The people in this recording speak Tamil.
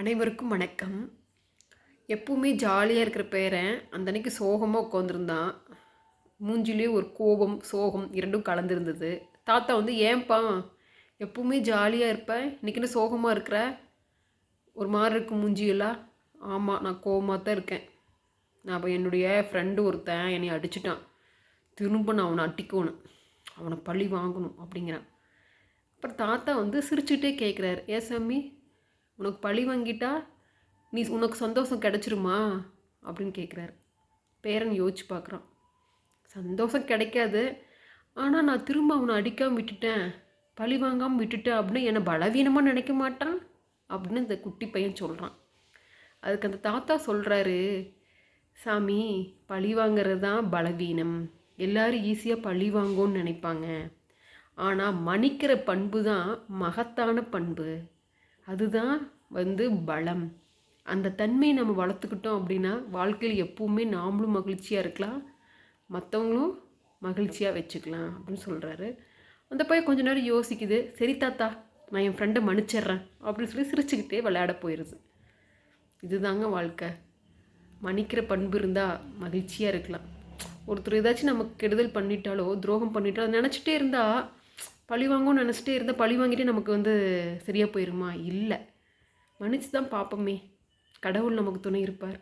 அனைவருக்கும் வணக்கம். எப்பவுமே ஜாலியாக இருக்கிற பேரன் அந்த அன்னைக்கு சோகமாக உட்காந்துருந்தான் மூஞ்சிலேயே ஒரு கோபம் சோகம் இரண்டும் கலந்துருந்தது. தாத்தா வந்து ஏன்பா எப்பவுமே ஜாலியாக இருப்பேன் இன்னைக்கு என்ன சோகமாக இருக்கிற? ஒரு மாதிரி இருக்கும் மூஞ்சியெல்லாம் ஆமாம் நான் கோபமாக தான் இருக்கேன். நான் அப்போ என்னுடைய ஃப்ரெண்டு ஒருத்தன் என்னை அடிச்சிட்டான். திரும்ப நான் அவனை அட்டிக்கணும் அவனை பழி வாங்கணும் அப்படிங்கிறான். அப்புறம் தாத்தா வந்து சிரிச்சுட்டே கேட்குறாரு ஏ சாமி உனக்கு பழி வாங்கிட்டா நீ உனக்கு சந்தோஷம் கிடச்சிருமா? அப்படின்னு கேட்குறாரு பேரன் யோசிச்சு பார்க்குறான் சந்தோஷம் கிடைக்காது. ஆனால் நான் திரும்ப அவனை அடிக்காமல் விட்டுட்டேன். பழி வாங்காமல் விட்டுட்டேன் அப்படின்னு என்னை பலவீனமாக நினைக்க மாட்டான்? அப்படின்னு இந்த குட்டி பையன் சொல்கிறான் அதுக்கு அந்த தாத்தா சொல்கிறாரு சாமி பழி வாங்குறது தான் பலவீனம். எல்லோரும் ஈஸியாக பழி வாங்கும்னு நினைப்பாங்க. ஆனால் மன்னிக்கிற பண்பு தான் மகத்தான பண்பு. அதுதான் வந்து பலம். அந்த தன்மையை நம்ம வளர்த்துக்கிட்டோம் அப்படின்னா வாழ்க்கையில் எப்போவுமே நாமளும் மகிழ்ச்சியாக இருக்கலாம். மற்றவங்களும் மகிழ்ச்சியாக வச்சுக்கலாம் அப்படின்னு சொல்கிறாரு அந்த பையன் கொஞ்ச நேரம் யோசிக்குது. சரி தாத்தா நான் என் ஃப்ரெண்டை மன்னிச்சிட்றேன் அப்படின்னு சொல்லி சிரிச்சுக்கிட்டே விளையாட போயிடுது இதுதாங்க வாழ்க்கை. மன்னிக்கிற பண்பு இருந்தால் மகிழ்ச்சியாக இருக்கலாம். ஒருத்தர் ஏதாச்சும் நமக்கு கெடுதல் பண்ணிட்டாலோ துரோகம் பண்ணிட்டாலோ நினச்சிட்டே இருந்தால் பழி வாங்கும்னு நினச்சிட்டே இருந்தால் பழி வாங்கிட்டே நமக்கு வந்து சரியாக போயிருமா? இல்லை. மன்னிச்சு தான் பார்ப்போமே கடவுள் நமக்கு துணை இருப்பார்.